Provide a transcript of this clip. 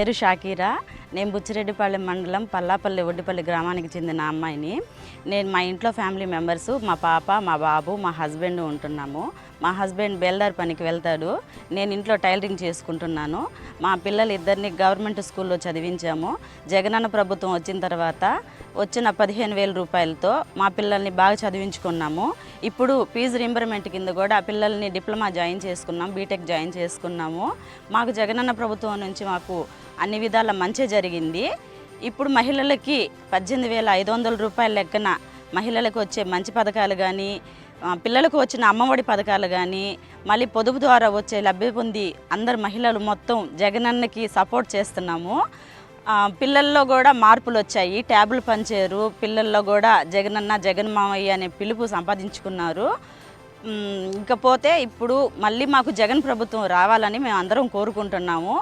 పేరు షాకీరా. నేను బుచ్చిరెడ్డిపల్లి మండలం పల్లాపల్లి ఒడ్డిపల్లి గ్రామానికి చెందిన అమ్మాయిని. నేను మా ఇంట్లో ఫ్యామిలీ మెంబర్స్ మా పాప మా బాబు మా హస్బెండ్ ఉంటున్నాము. మా హస్బెండ్ బెల్దార్ పనికి వెళ్తాడు. నేను ఇంట్లో టైలరింగ్ చేసుకుంటున్నాను. మా పిల్లలు ఇద్దరిని గవర్నమెంట్ స్కూల్లో చదివించాము. జగనన్న ప్రభుత్వం వచ్చిన తర్వాత వచ్చిన పదిహేను వేల రూపాయలతో మా పిల్లల్ని బాగా చదివించుకున్నాము. ఇప్పుడు ఫీజు రింబర్మెంట్ కింద కూడా ఆ పిల్లల్ని డిప్లొమా జాయిన్ చేసుకున్నాం బీటెక్ జాయిన్ చేసుకున్నాము. మాకు జగనన్న ప్రభుత్వం నుంచి మాకు అన్ని విధాల మంచి జరిగింది. ఇప్పుడు మహిళలకి పద్దెనిమిది వేల ఐదు వందల రూపాయల లెక్కన మహిళలకు వచ్చే మంచి పథకాలు కానీ పిల్లలకు వచ్చిన అమ్మఒడి పథకాలు కానీ మళ్ళీ పొదుపు ద్వారా వచ్చే లబ్ధి పొంది అందరు మహిళలు మొత్తం జగనన్నకి సపోర్ట్ చేస్తున్నాము. పిల్లల్లో కూడా మార్పులు వచ్చాయి. ట్యాబులు పనిచేయరు పిల్లల్లో కూడా జగనన్న జగన్ మామయ్య అనే పిలుపు సంపాదించుకున్నారు. ఇకపోతే ఇప్పుడు మళ్ళీ మాకు జగన్ ప్రభుత్వం రావాలని మేము అందరం కోరుకుంటున్నాము.